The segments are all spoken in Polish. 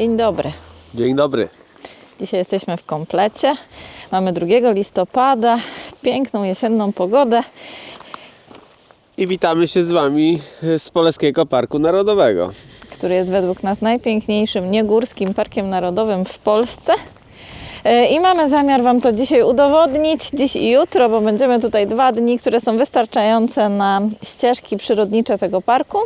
Dzień dobry. Dzień dobry. Dzisiaj jesteśmy w komplecie. Mamy 2 listopada, piękną jesienną pogodę. I witamy się z Wami z Poleskiego Parku Narodowego. który jest według nas najpiękniejszym niegórskim parkiem narodowym w Polsce. E, I mamy zamiar Wam to dzisiaj udowodnić, dziś i jutro, bo będziemy tutaj dwa dni, które są wystarczające na ścieżki przyrodnicze tego parku.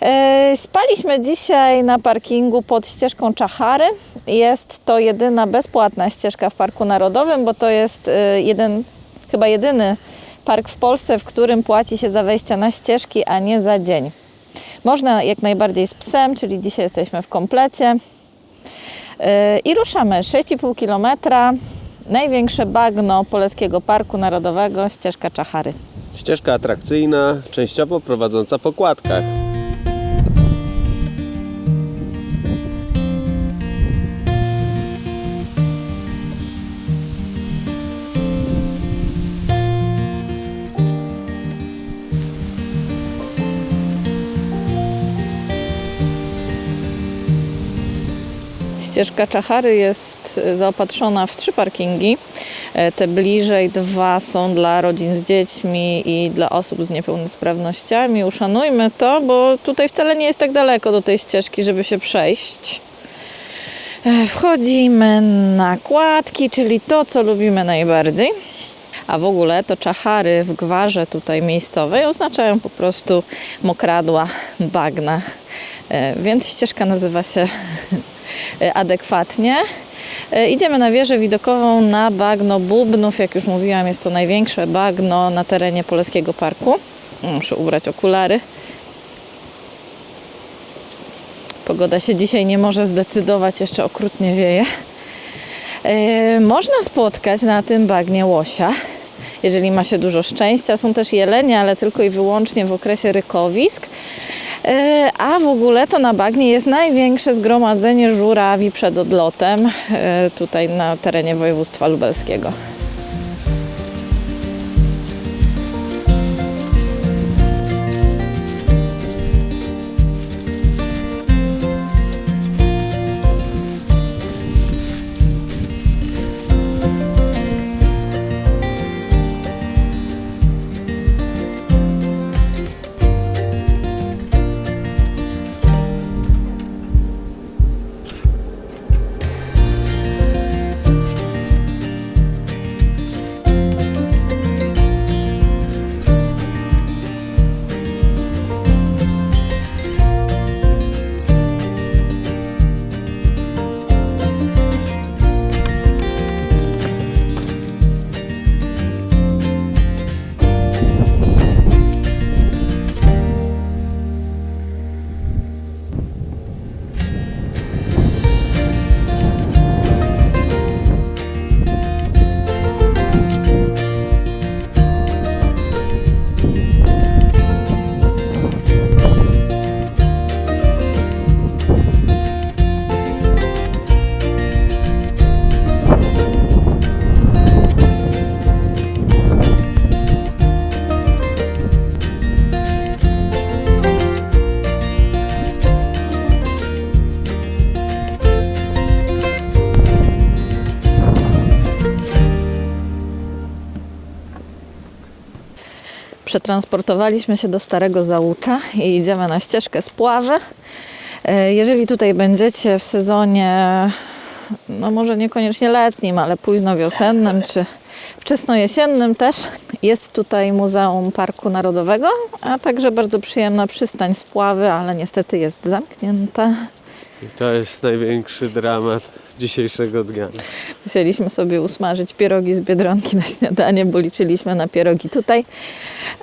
E, Spaliśmy dzisiaj na parkingu pod ścieżką Czachary. Jest to jedyna bezpłatna ścieżka w Parku Narodowym, bo to jest e, jeden, chyba jedyny park w Polsce, w którym płaci się za wejście na ścieżki, a nie za dzień. Można jak najbardziej z psem, czyli dzisiaj jesteśmy w komplecie. Yy, I ruszamy 6,5 km. Największe bagno Poleskiego Parku Narodowego, ścieżka Czachary. Ścieżka atrakcyjna, częściowo prowadząca po kładkach. Ścieżka Czachary jest e, zaopatrzona w trzy parkingi. E, Te bliżej dwa są dla rodzin z dziećmi i dla osób z niepełnosprawnościami. Uszanujmy to, bo tutaj wcale nie jest tak daleko do tej ścieżki, żeby się przejść. E, Wchodzimy na kładki, czyli to, co lubimy najbardziej. A w ogóle to czachary w gwarze tutaj miejscowej oznaczają po prostu mokradła, bagna. Więc ścieżka nazywa się adekwatnie. E, Idziemy na wieżę widokową na bagno Bubnów. Jak już mówiłam, jest to największe bagno na terenie Poleskiego Parku. Muszę ubrać okulary. Pogoda się dzisiaj nie może zdecydować, jeszcze okrutnie wieje. E, Można spotkać na tym bagnie łosia, jeżeli ma się dużo szczęścia. Są też jelenie, ale tylko i wyłącznie w okresie rykowisk. E, A w ogóle to na bagnie jest największe zgromadzenie żurawi przed odlotem e, tutaj na terenie województwa lubelskiego. Przetransportowaliśmy się do Starego Załucza i idziemy na ścieżkę Spławy. E, Jeżeli tutaj będziecie w sezonie, no może niekoniecznie letnim, ale późno wiosennym czy wczesnojesiennym też, jest tutaj Muzeum Parku Narodowego, a także bardzo przyjemna przystań Spławy, ale niestety jest zamknięta. I to jest największy dramat dzisiejszego dnia. Musieliśmy sobie usmażyć pierogi z Biedronki na śniadanie, bo liczyliśmy na pierogi tutaj.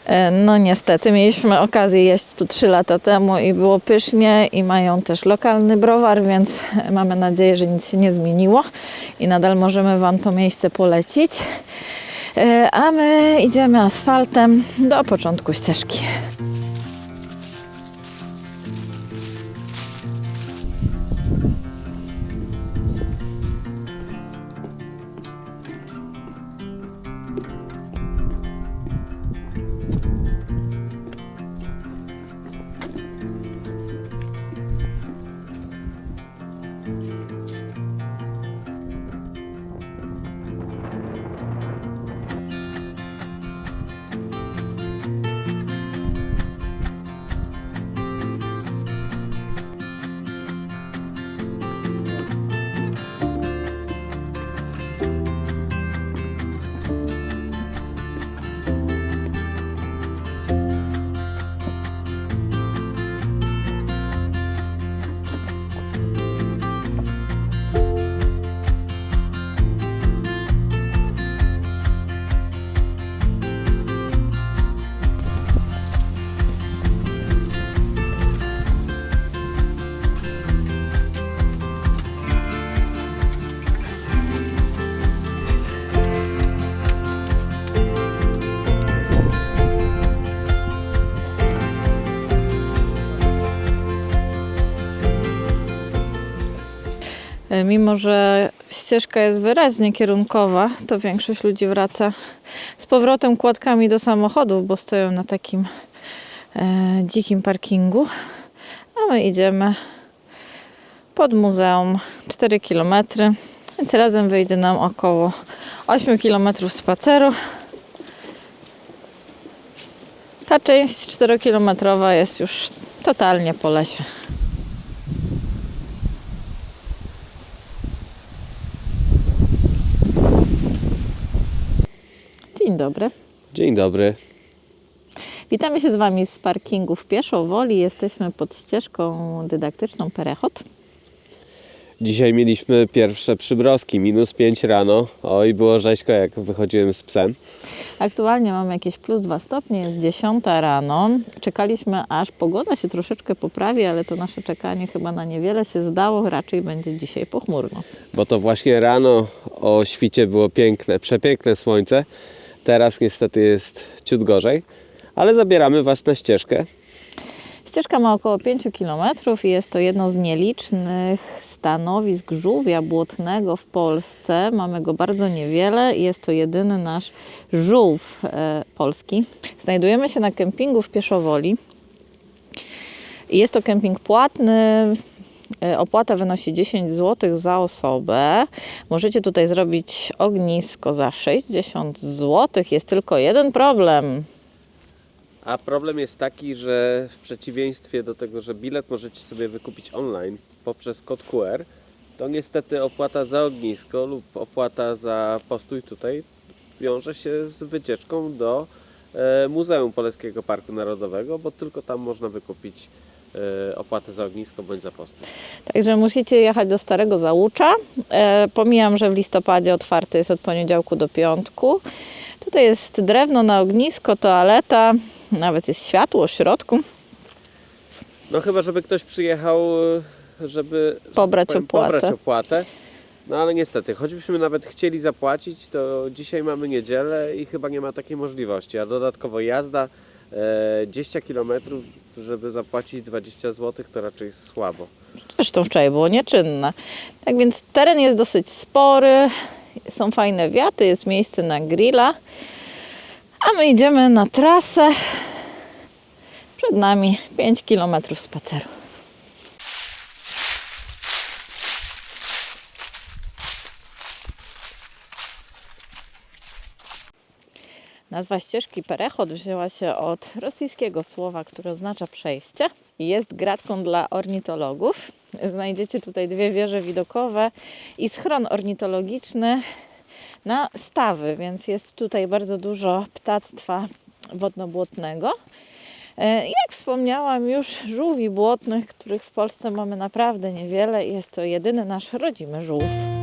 E, No niestety, mieliśmy okazję jeść tu 3 lata temu i było pysznie i mają też lokalny browar, więc mamy nadzieję, że nic się nie zmieniło i nadal możemy Wam to miejsce polecić. E, A my idziemy asfaltem do początku ścieżki. Mimo, że ścieżka jest wyraźnie kierunkowa, to większość ludzi wraca z powrotem kładkami do samochodów, bo stoją na takim e, dzikim parkingu. A my idziemy pod muzeum 4 km, więc razem wyjdzie nam około 8 km spaceru. Ta część 4-kilometrowa jest już totalnie po lesie. Dzień dobry. Dzień dobry. Witamy się z Wami z parkingu w Pieszowoli. Jesteśmy pod ścieżką dydaktyczną Perechot. Dzisiaj mieliśmy pierwsze przybroski, minus 5 rano. Oj, było rzeźko jak wychodziłem z psem. Aktualnie mamy jakieś plus 2 stopnie, jest 10 rano. Czekaliśmy aż pogoda się troszeczkę poprawi, ale to nasze czekanie chyba na niewiele się zdało. Raczej będzie dzisiaj pochmurno. Bo to właśnie rano o świcie było piękne, przepiękne słońce. Teraz niestety jest ciut gorzej, ale zabieramy Was na ścieżkę. Ścieżka ma około 5 km i jest to jedno z nielicznych stanowisk żółwia błotnego w Polsce. Mamy go bardzo niewiele i jest to jedyny nasz żółw e, polski. Znajdujemy się na kempingu w Pieszowoli. Jest to kemping płatny. E, Opłata wynosi 10 zł za osobę. Możecie tutaj zrobić ognisko za 60 zł. Jest tylko jeden problem. A problem jest taki, że w przeciwieństwie do tego, że bilet możecie sobie wykupić online poprzez kod QR, to niestety opłata za ognisko lub opłata za postój tutaj wiąże się z wycieczką do e, Muzeum Polskiego Parku Narodowego, bo tylko tam można wykupić opłatę za ognisko bądź za postój. Także musicie jechać do Starego Załucza. E, pomijam, że w listopadzie otwarty jest od poniedziałku do piątku. Tutaj jest drewno na ognisko, toaleta, nawet jest światło w środku. No chyba, żeby ktoś przyjechał, e, żeby że Pobrać tak powiem, opłatę. pobrać opłatę. No ale niestety, choćbyśmy nawet chcieli zapłacić, to dzisiaj mamy niedzielę i chyba nie ma takiej możliwości. A dodatkowo jazda e, 10 km, żeby zapłacić 20 zł, to raczej słabo. Zresztą wczoraj było nieczynne. Tak więc teren jest dosyć spory, są fajne wiaty, jest miejsce na grilla. A my idziemy na trasę. Przed nami 5 km spaceru. Nazwa ścieżki Perechot wzięła się od rosyjskiego słowa, które oznacza przejście. Jest gratką dla ornitologów. Znajdziecie tutaj dwie wieże widokowe i schron ornitologiczny na stawy, więc jest tutaj bardzo dużo ptactwa wodno-błotnego. E, Jak wspomniałam już, żółwi błotnych, których w Polsce mamy naprawdę niewiele jest to jedyny nasz rodzimy żółw.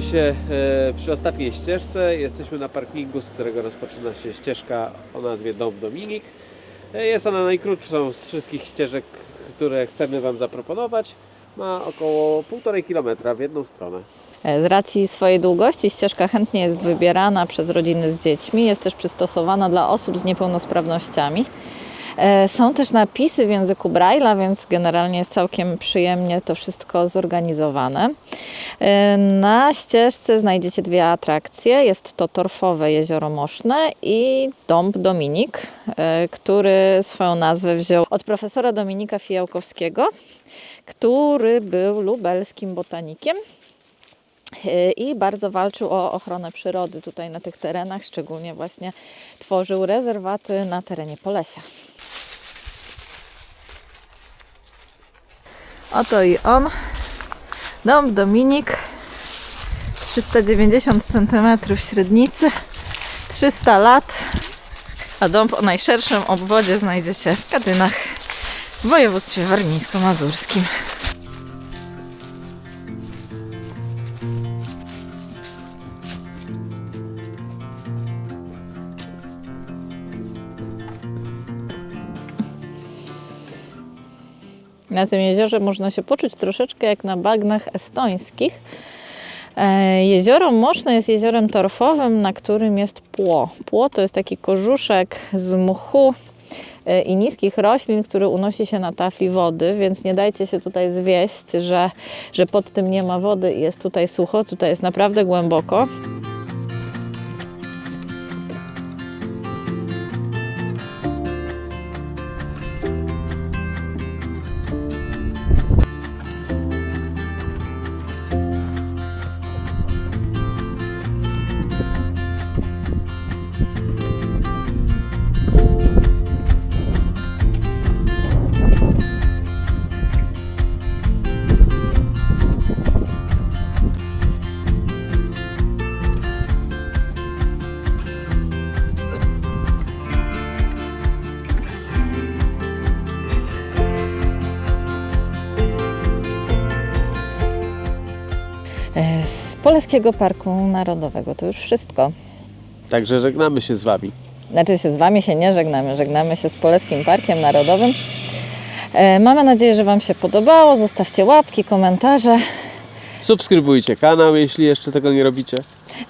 Znajdujemy się e, przy ostatniej ścieżce. Jesteśmy na parkingu, z którego rozpoczyna się ścieżka o nazwie Dom Dominik. E, Jest ona najkrótszą z wszystkich ścieżek, które chcemy Wam zaproponować. Ma około 1,5 km w jedną stronę. E, Z racji swojej długości ścieżka chętnie jest wybierana przez rodziny z dziećmi, jest też przystosowana dla osób z niepełnosprawnościami. E, Są też napisy w języku Braille'a, więc generalnie jest całkiem przyjemnie to wszystko zorganizowane. E, Na ścieżce znajdziecie dwie atrakcje. Jest to torfowe Jezioro Moszne i Dąb Dominik, e, który swoją nazwę wziął od profesora Dominika Fijałkowskiego, który był lubelskim botanikiem i bardzo walczył o ochronę przyrody tutaj na tych terenach, szczególnie właśnie tworzył rezerwaty na terenie Polesia. Oto i on, dom Dominik, 390 cm średnicy, 300 lat, a dom o najszerszym obwodzie znajdzie się w Kadynach w województwie warmińsko-mazurskim. Na tym jeziorze można się poczuć troszeczkę jak na bagnach estońskich. E, Jezioro Moszne jest jeziorem torfowym, na którym jest pło. Pło to jest taki korzuszek z mchu e, i niskich roślin, który unosi się na tafli wody, więc nie dajcie się tutaj zwieść, że, że pod tym nie ma wody i jest tutaj sucho. Tutaj jest naprawdę głęboko. Z Poleskiego Parku Narodowego to już wszystko. Także żegnamy się z Wami. Znaczy się z Wami się nie żegnamy, żegnamy się z Poleskim Parkiem Narodowym. E, Mamy nadzieję, że Wam się podobało. Zostawcie łapki, komentarze. Subskrybujcie kanał, jeśli jeszcze tego nie robicie.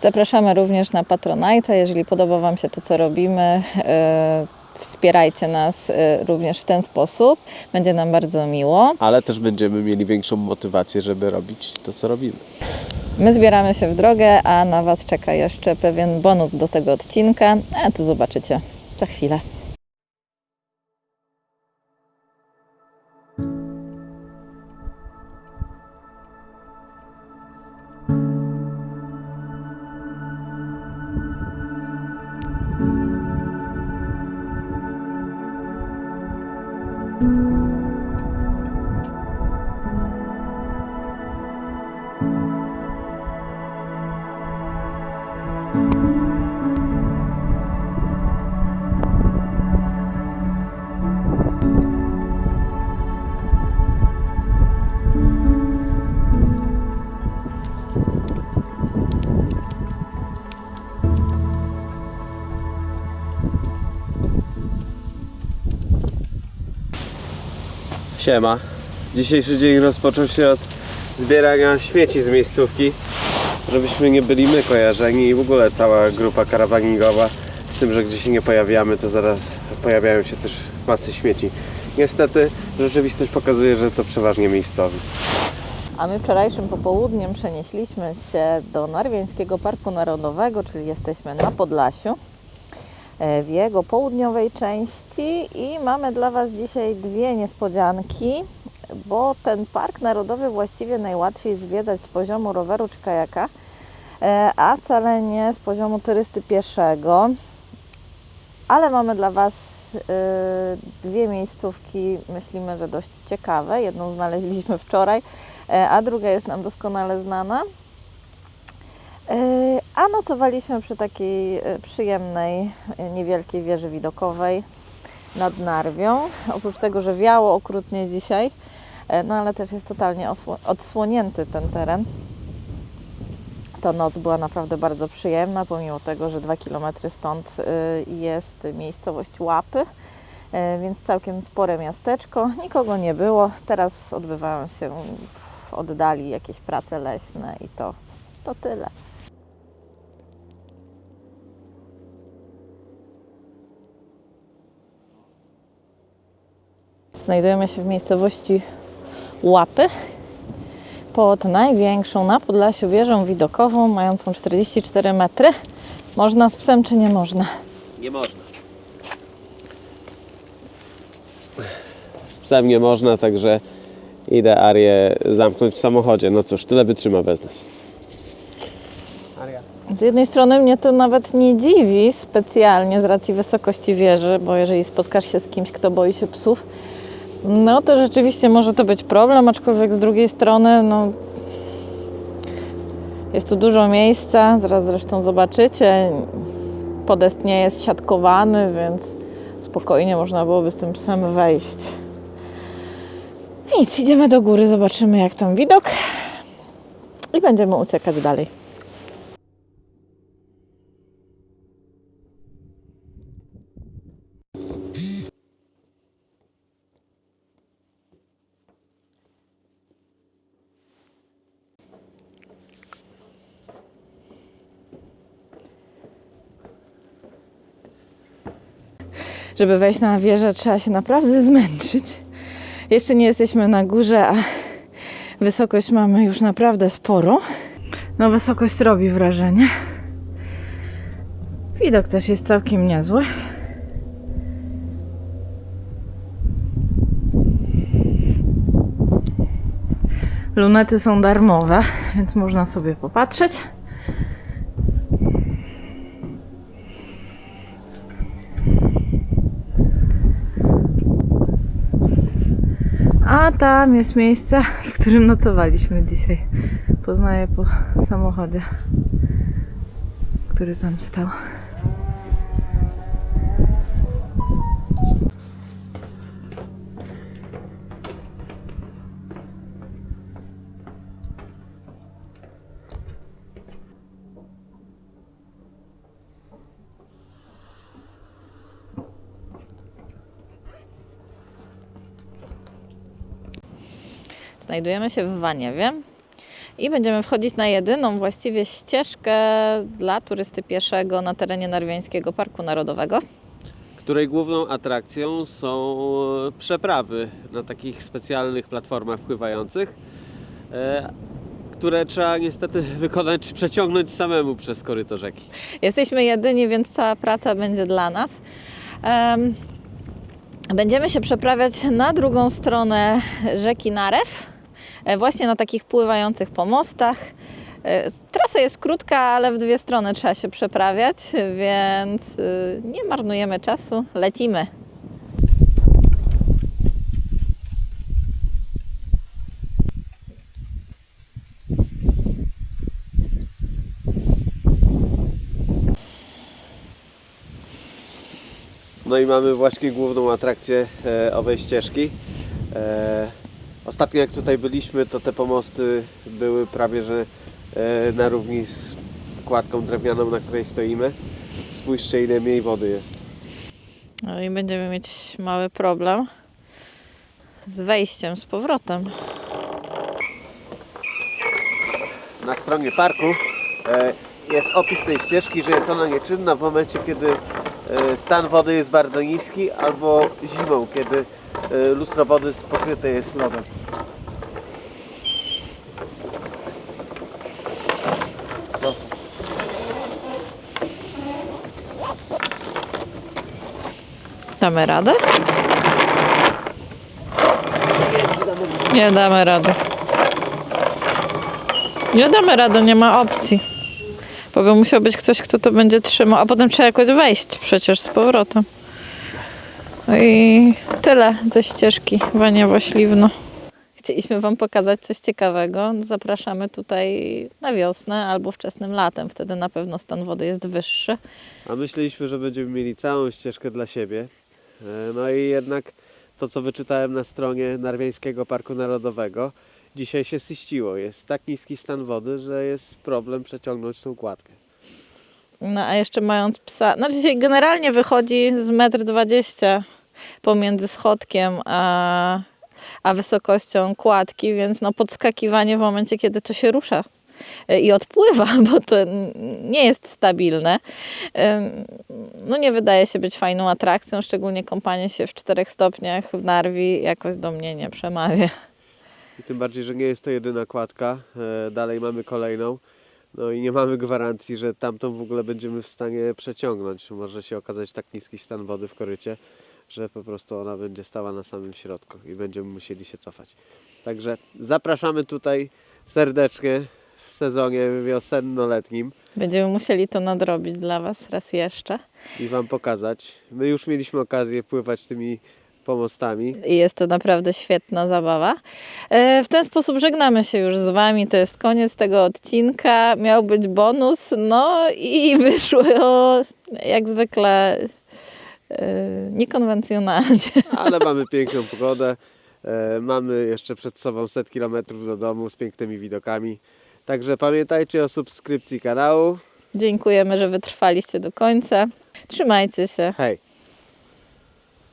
Zapraszamy również na Patronite. Jeżeli podoba Wam się to, co robimy, e, wspierajcie nas e, również w ten sposób. Będzie nam bardzo miło. Ale też będziemy mieli większą motywację, żeby robić to, co robimy. My zbieramy się w drogę, a na Was czeka jeszcze pewien bonus do tego odcinka. A to zobaczycie za chwilę. Siema. Dzisiejszy dzień rozpoczął się od zbierania śmieci z miejscówki, żebyśmy nie byli my kojarzeni i w ogóle cała grupa karawaningowa. Z tym, że gdzie się nie pojawiamy, to zaraz pojawiają się też masy śmieci. Niestety rzeczywistość pokazuje, że to przeważnie miejscowi. A my wczorajszym popołudniem przenieśliśmy się do Narwieńskiego Parku Narodowego, czyli jesteśmy na Podlasiu, w jego południowej części i mamy dla Was dzisiaj dwie niespodzianki, bo ten Park Narodowy właściwie najłatwiej zwiedzać z poziomu roweru czy kajaka, e, a wcale nie z poziomu turysty pieszego. Ale mamy dla Was y, dwie miejscówki, myślimy, że dość ciekawe. Jedną znaleźliśmy wczoraj, e, a druga jest nam doskonale znana. Nocowaliśmy przy takiej e, przyjemnej, e, niewielkiej wieży widokowej nad Narwią. Oprócz tego, że wiało okrutnie dzisiaj, e, no ale też jest totalnie odsłonięty ten teren. Ta noc była naprawdę bardzo przyjemna, pomimo tego, że dwa kilometry stąd jest miejscowość Łapy, więc całkiem spore miasteczko. Nikogo nie było. Teraz odbywają się w oddali jakieś prace leśne i to, to tyle. Znajdujemy się w miejscowości Łapy pod największą na Podlasiu wieżą widokową, mającą 44 metry. Można z psem czy nie można? Nie można. Z psem nie można, także idę Arię zamknąć w samochodzie. No cóż, tyle wytrzyma bez nas. Aria. Z jednej strony mnie to nawet nie dziwi specjalnie z racji wysokości wieży, bo jeżeli spotkasz się z kimś, kto boi się psów, no to rzeczywiście może to być problem, aczkolwiek z drugiej strony, no jest tu dużo miejsca, zaraz zresztą zobaczycie. Podest nie jest siatkowany, więc spokojnie można byłoby z tym psem wejść. Nic, idziemy do góry, zobaczymy jak tam widok i będziemy uciekać dalej. Żeby wejść na wieżę, trzeba się naprawdę zmęczyć. Jeszcze nie jesteśmy na górze, a wysokość mamy już naprawdę sporo. No, wysokość robi wrażenie. Widok też jest całkiem niezły. Lunety są darmowe, więc można sobie popatrzeć. A tam jest miejsce, w którym nocowaliśmy dzisiaj. Poznaję po samochodzie, który tam stał. Znajdujemy się w Waniewie i będziemy wchodzić na jedyną właściwie ścieżkę dla turysty pieszego na terenie Narwiańskiego Parku Narodowego. Której główną atrakcją są przeprawy na takich specjalnych platformach pływających, e, które trzeba niestety wykonać czy przeciągnąć samemu przez koryto rzeki. Jesteśmy jedyni, więc cała praca będzie dla nas. Em, Będziemy się przeprawiać na drugą stronę rzeki Narew, właśnie na takich pływających pomostach. E, Trasa jest krótka, ale w dwie strony trzeba się przeprawiać, więc y, nie marnujemy czasu, lecimy. No i mamy właśnie główną atrakcję e, owej ścieżki. E, ostatnio jak tutaj byliśmy, to te pomosty były prawie że e, na równi z kładką drewnianą, na której stoimy. Spójrzcie ile mniej wody jest. No i będziemy mieć mały problem z wejściem z powrotem. Na stronie parku e, jest opis tej ścieżki, że jest ona nieczynna w momencie, kiedy e, stan wody jest bardzo niski albo zimą, kiedy lustro wody pokryte jest lodem. Damy radę? Nie damy rady. Nie damy rady, nie ma opcji. Bo by musiał być ktoś, kto to będzie trzymał, a potem trzeba jakoś wejść przecież z powrotem. No i tyle ze ścieżki Waniewo-Śliwno. Chcieliśmy Wam pokazać coś ciekawego. Zapraszamy tutaj na wiosnę albo wczesnym latem. Wtedy na pewno stan wody jest wyższy. A myśleliśmy, że będziemy mieli całą ścieżkę dla siebie. E, No i jednak to, co wyczytałem na stronie Narwiańskiego Parku Narodowego, dzisiaj się syściło. Jest tak niski stan wody, że jest problem przeciągnąć tą kładkę. No a jeszcze mając psa, znaczy się generalnie wychodzi z 1,20 m pomiędzy schodkiem a, a wysokością kładki, więc no podskakiwanie w momencie, kiedy to się rusza i odpływa, bo to nie jest stabilne, no nie wydaje się być fajną atrakcją, szczególnie kąpanie się w czterech stopniach w Narwi jakoś do mnie nie przemawia. I tym bardziej, że nie jest to jedyna kładka. E, dalej mamy kolejną. No i nie mamy gwarancji, że tamtą w ogóle będziemy w stanie przeciągnąć. Może się okazać tak niski stan wody w korycie, że po prostu ona będzie stała na samym środku i będziemy musieli się cofać. Także zapraszamy tutaj serdecznie sezonie wiosenno-letnim Będziemy musieli to nadrobić dla Was raz jeszcze. i Wam pokazać. My już mieliśmy okazję pływać tymi pomostami. I jest to naprawdę świetna zabawa. E, W ten sposób żegnamy się już z Wami. To jest koniec tego odcinka. Miał być bonus, no i wyszło jak zwykle e, niekonwencjonalnie. ale mamy piękną pogodę. E, mamy jeszcze przed sobą set kilometrów do domu z pięknymi widokami. Także pamiętajcie o subskrypcji kanału. Dziękujemy, że wytrwaliście do końca. Trzymajcie się. Hej!